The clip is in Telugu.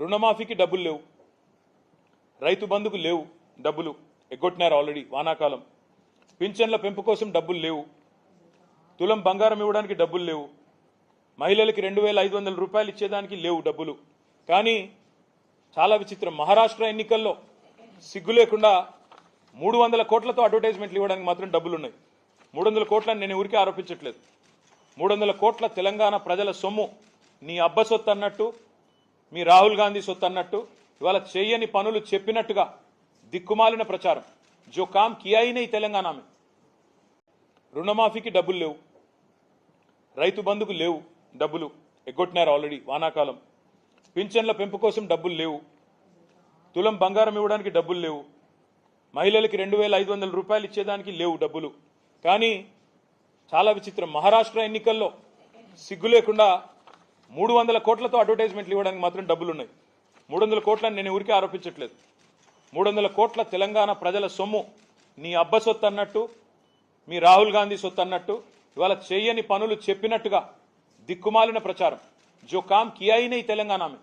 రుణమాఫీకి డబ్బులు లేవు. రైతు బంధుకు లేవు డబ్బులు. ఎగ్గొట్టినారు ఆల్రెడీ వానాకాలం. పింఛన్ల పెంపు కోసం డబ్బులు లేవు. తులం బంగారం ఇవ్వడానికి డబ్బులు లేవు. మహిళలకి రెండు వేల ఐదు వందల రూపాయలు ఇచ్చేదానికి లేవు డబ్బులు. కానీ చాలా విచిత్రం. మహారాష్ట్ర ఎన్నికల్లో సిగ్గు లేకుండా మూడు వందల కోట్లతో అడ్వర్టైజ్మెంట్లు ఇవ్వడానికి మాత్రం డబ్బులు ఉన్నాయి. మూడు వందల కోట్లని నేను ఊరికే ఆరోపించట్లేదు. మూడు వందల కోట్ల తెలంగాణ ప్రజల సొమ్ము నీ అబ్బసొత్తు అన్నట్టు మీ రాహుల్ గాంధీ సొత్తు అన్నట్టు ఇవాళ చెయ్యని పనులు చెప్పినట్టుగా దిక్కుమాలిన ప్రచారం. జో కామ్ కియా తెలంగాణ మే. రుణమాఫీకి డబ్బులు లేవు. రైతు బంధుకు లేవు డబ్బులు. ఎగ్గొట్టినారు ఆల్రెడీ వానాకాలం. పింఛన్ల పెంపు కోసం డబ్బులు లేవు. తులం బంగారం ఇవ్వడానికి డబ్బులు లేవు. మహిళలకి రెండు వేల ఐదు వందల రూపాయలు ఇచ్చేదానికి లేవు డబ్బులు. కానీ చాలా విచిత్రం. మహారాష్ట్ర ఎన్నికల్లో సిగ్గు లేకుండా మూడు వందల కోట్లతో అడ్వర్టైజ్మెంట్లు ఇవ్వడానికి మాత్రం డబ్బులు ఉన్నాయి మూడు వందల కోట్లని నేను ఊరికే ఆరోపించట్లేదు. మూడు వందల కోట్ల తెలంగాణ ప్రజల సొమ్ము నీ అబ్బ సొత్తు అన్నట్టు మీ రాహుల్ గాంధీ సొత్తు అన్నట్టు ఇవాళ చేయని పనులు చెప్పినట్టుగా దిక్కుమాలిన ప్రచారం. జో కామ్ కియా తెలంగాణ మే